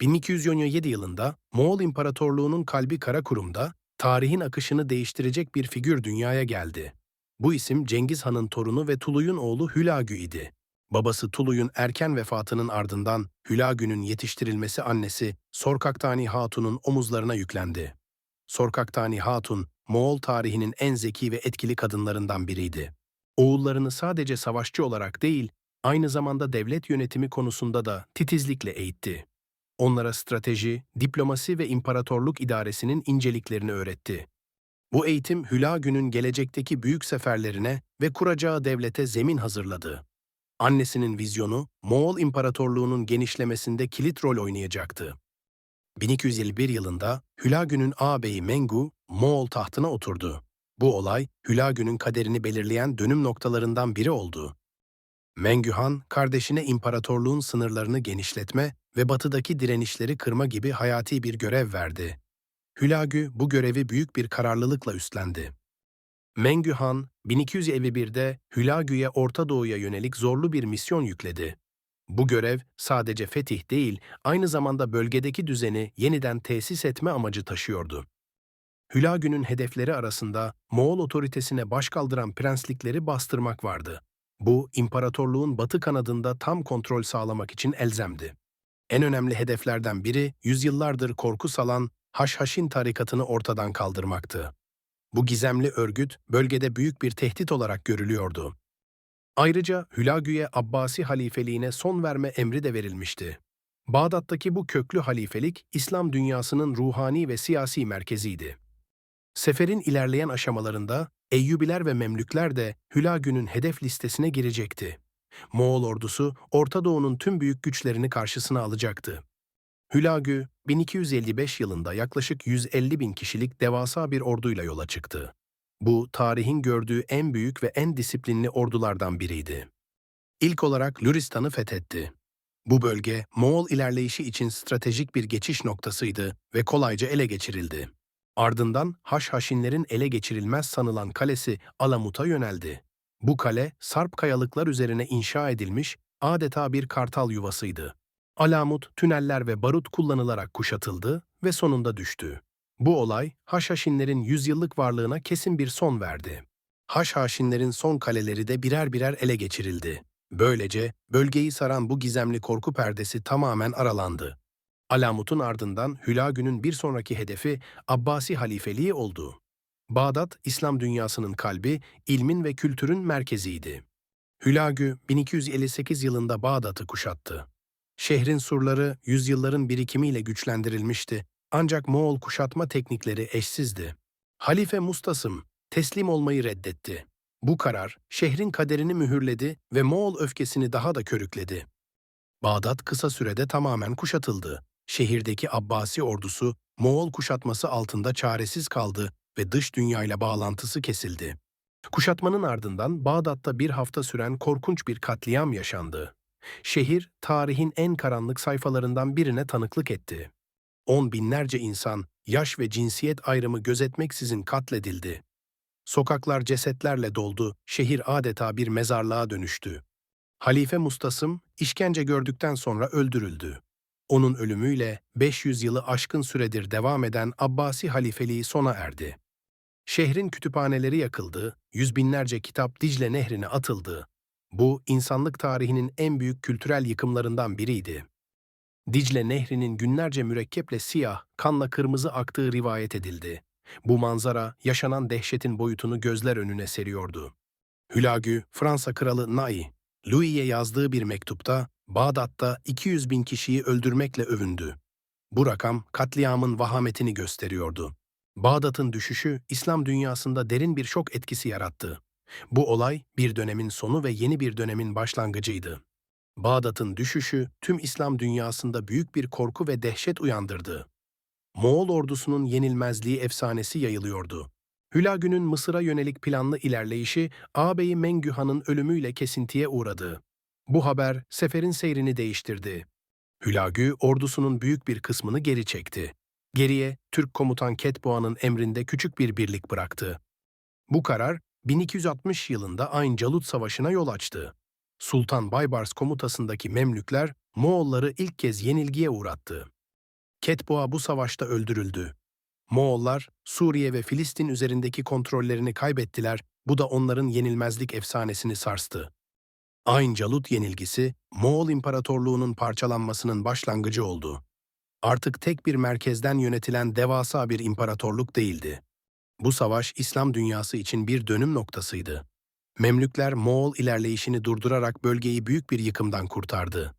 1217 yılında Moğol İmparatorluğu'nun kalbi Karakurum'da tarihin akışını değiştirecek bir figür dünyaya geldi. Bu isim Cengiz Han'ın torunu ve Tuluy'un oğlu Hülagü idi. Babası Tuluy'un erken vefatının ardından Hülagü'nün yetiştirilmesi annesi Sorkaktani Hatun'un omuzlarına yüklendi. Sorkaktani Hatun, Moğol tarihinin en zeki ve etkili kadınlarından biriydi. Oğullarını sadece savaşçı olarak değil, aynı zamanda devlet yönetimi konusunda da titizlikle eğitti. Onlara strateji, diplomasi ve imparatorluk idaresinin inceliklerini öğretti. Bu eğitim Hülagü'nün gelecekteki büyük seferlerine ve kuracağı devlete zemin hazırladı. Annesinin vizyonu, Moğol İmparatorluğu'nun genişlemesinde kilit rol oynayacaktı. 1251 yılında Hülagü'nün ağabeyi Mengu, Moğol tahtına oturdu. Bu olay, Hülagü'nün kaderini belirleyen dönüm noktalarından biri oldu. Mengü Han, kardeşine imparatorluğun sınırlarını genişletme ve batıdaki direnişleri kırma gibi hayati bir görev verdi. Hülagü bu görevi büyük bir kararlılıkla üstlendi. Mengü Han, 1251'de Hülagü'ye Orta Doğu'ya yönelik zorlu bir misyon yükledi. Bu görev sadece fetih değil, aynı zamanda bölgedeki düzeni yeniden tesis etme amacı taşıyordu. Hülagü'nün hedefleri arasında Moğol otoritesine başkaldıran prenslikleri bastırmak vardı. Bu, imparatorluğun batı kanadında tam kontrol sağlamak için elzemdi. En önemli hedeflerden biri, yüzyıllardır korku salan Haşhaşin tarikatını ortadan kaldırmaktı. Bu gizemli örgüt, bölgede büyük bir tehdit olarak görülüyordu. Ayrıca Hülagü'ye Abbasi halifeliğine son verme emri de verilmişti. Bağdat'taki bu köklü halifelik, İslam dünyasının ruhani ve siyasi merkeziydi. Seferin ilerleyen aşamalarında Eyyubiler ve Memlükler de Hülagü'nün hedef listesine girecekti. Moğol ordusu Orta Doğu'nun tüm büyük güçlerini karşısına alacaktı. Hülagü, 1255 yılında yaklaşık 150 bin kişilik devasa bir orduyla yola çıktı. Bu, tarihin gördüğü en büyük ve en disiplinli ordulardan biriydi. İlk olarak Lüristan'ı fethetti. Bu bölge, Moğol ilerleyişi için stratejik bir geçiş noktasıydı ve kolayca ele geçirildi. Ardından Haşhaşinlerin ele geçirilmez sanılan kalesi Alamut'a yöneldi. Bu kale, sarp kayalıklar üzerine inşa edilmiş, adeta bir kartal yuvasıydı. Alamut, tüneller ve barut kullanılarak kuşatıldı ve sonunda düştü. Bu olay, Haşhaşinlerin yüzyıllık varlığına kesin bir son verdi. Haşhaşinlerin son kaleleri de birer birer ele geçirildi. Böylece bölgeyi saran bu gizemli korku perdesi tamamen aralandı. Alamut'un ardından Hülagü'nün bir sonraki hedefi Abbasi halifeliği oldu. Bağdat, İslam dünyasının kalbi, ilmin ve kültürün merkeziydi. Hülagü, 1258 yılında Bağdat'ı kuşattı. Şehrin surları yüzyılların birikimiyle güçlendirilmişti ancak Moğol kuşatma teknikleri eşsizdi. Halife Mustasım teslim olmayı reddetti. Bu karar şehrin kaderini mühürledi ve Moğol öfkesini daha da körükledi. Bağdat kısa sürede tamamen kuşatıldı. Şehirdeki Abbasi ordusu Moğol kuşatması altında çaresiz kaldı ve dış dünyayla bağlantısı kesildi. Kuşatmanın ardından Bağdat'ta bir hafta süren korkunç bir katliam yaşandı. Şehir, tarihin en karanlık sayfalarından birine tanıklık etti. On binlerce insan, yaş ve cinsiyet ayrımı gözetmeksizin katledildi. Sokaklar cesetlerle doldu, şehir adeta bir mezarlığa dönüştü. Halife Mustasım, işkence gördükten sonra öldürüldü. Onun ölümüyle 500 yılı aşkın süredir devam eden Abbasi halifeliği sona erdi. Şehrin kütüphaneleri yakıldı, yüz binlerce kitap Dicle Nehri'ne atıldı. Bu, insanlık tarihinin en büyük kültürel yıkımlarından biriydi. Dicle Nehri'nin günlerce mürekkeple siyah, kanla kırmızı aktığı rivayet edildi. Bu manzara, yaşanan dehşetin boyutunu gözler önüne seriyordu. Hülagü, Fransa kralı Nai, Louis'e yazdığı bir mektupta, Bağdat'ta 200 bin kişiyi öldürmekle övündü. Bu rakam, katliamın vahametini gösteriyordu. Bağdat'ın düşüşü, İslam dünyasında derin bir şok etkisi yarattı. Bu olay, bir dönemin sonu ve yeni bir dönemin başlangıcıydı. Bağdat'ın düşüşü tüm İslam dünyasında büyük bir korku ve dehşet uyandırdı. Moğol ordusunun yenilmezliği efsanesi yayılıyordu. Hülagü'nün Mısır'a yönelik planlı ilerleyişi ağabeyi Mengü Han'ın ölümüyle kesintiye uğradı. Bu haber seferin seyrini değiştirdi. Hülagü ordusunun büyük bir kısmını geri çekti. Geriye Türk komutan Ketboğa'nın emrinde küçük bir birlik bıraktı. Bu karar 1260 yılında Ayn Calut Savaşı'na yol açtı. Sultan Baybars komutasındaki Memlükler Moğolları ilk kez yenilgiye uğrattı. Ketboğa bu savaşta öldürüldü. Moğollar, Suriye ve Filistin üzerindeki kontrollerini kaybettiler, bu da onların yenilmezlik efsanesini sarstı. Ayn Calut yenilgisi, Moğol İmparatorluğu'nun parçalanmasının başlangıcı oldu. Artık tek bir merkezden yönetilen devasa bir imparatorluk değildi. Bu savaş İslam dünyası için bir dönüm noktasıydı. Memlükler Moğol ilerleyişini durdurarak bölgeyi büyük bir yıkımdan kurtardı.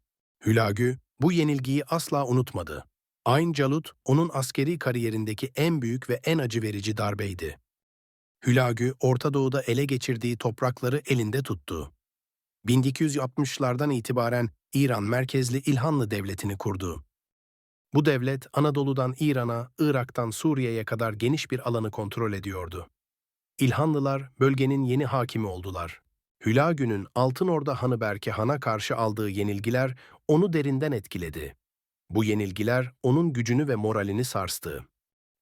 Hülagü bu yenilgiyi asla unutmadı. Ayn Calut onun askeri kariyerindeki en büyük ve en acı verici darbeydi. Hülagü Orta Doğu'da ele geçirdiği toprakları elinde tuttu. 1260'lardan itibaren İran merkezli İlhanlı Devleti'ni kurdu. Bu devlet Anadolu'dan İran'a, Irak'tan Suriye'ye kadar geniş bir alanı kontrol ediyordu. İlhanlılar bölgenin yeni hakimi oldular. Hülagü'nün Altınorda Hanı Berke Han'a karşı aldığı yenilgiler onu derinden etkiledi. Bu yenilgiler onun gücünü ve moralini sarstı.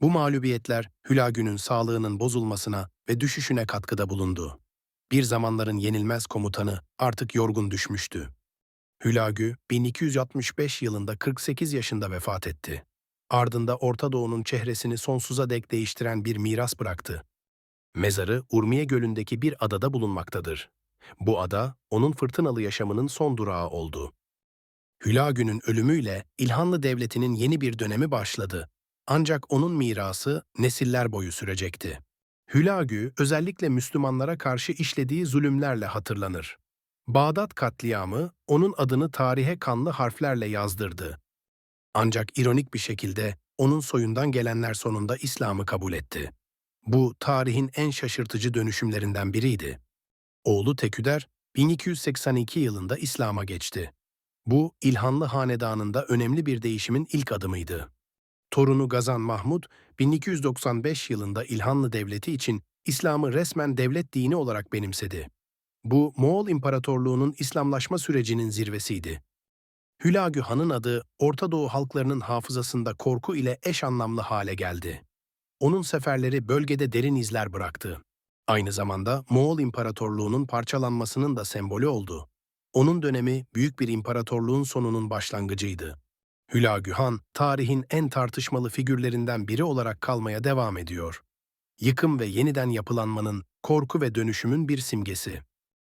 Bu mağlubiyetler Hülagü'nün sağlığının bozulmasına ve düşüşüne katkıda bulundu. Bir zamanların yenilmez komutanı artık yorgun düşmüştü. Hülagü 1265 yılında 48 yaşında vefat etti. Ardında Orta Doğu'nun çehresini sonsuza dek değiştiren bir miras bıraktı. Mezarı Urmiye Gölü'ndeki bir adada bulunmaktadır. Bu ada onun fırtınalı yaşamının son durağı oldu. Hülagü'nün ölümüyle İlhanlı Devleti'nin yeni bir dönemi başladı. Ancak onun mirası nesiller boyu sürecekti. Hülagü özellikle Müslümanlara karşı işlediği zulümlerle hatırlanır. Bağdat katliamı onun adını tarihe kanlı harflerle yazdırdı. Ancak ironik bir şekilde onun soyundan gelenler sonunda İslam'ı kabul etti. Bu tarihin en şaşırtıcı dönüşümlerinden biriydi. Oğlu Teküder 1282 yılında İslam'a geçti. Bu İlhanlı hanedanında önemli bir değişimin ilk adımıydı. Torunu Gazan Mahmud 1295 yılında İlhanlı Devleti için İslam'ı resmen devlet dini olarak benimsedi. Bu Moğol İmparatorluğu'nun İslamlaşma sürecinin zirvesiydi. Hülagü Han'ın adı Orta Doğu halklarının hafızasında korku ile eş anlamlı hale geldi. Onun seferleri bölgede derin izler bıraktı. Aynı zamanda Moğol İmparatorluğu'nun parçalanmasının da sembolü oldu. Onun dönemi büyük bir imparatorluğun sonunun başlangıcıydı. Hülagü Han, tarihin en tartışmalı figürlerinden biri olarak kalmaya devam ediyor. Yıkım ve yeniden yapılanmanın, korku ve dönüşümün bir simgesi.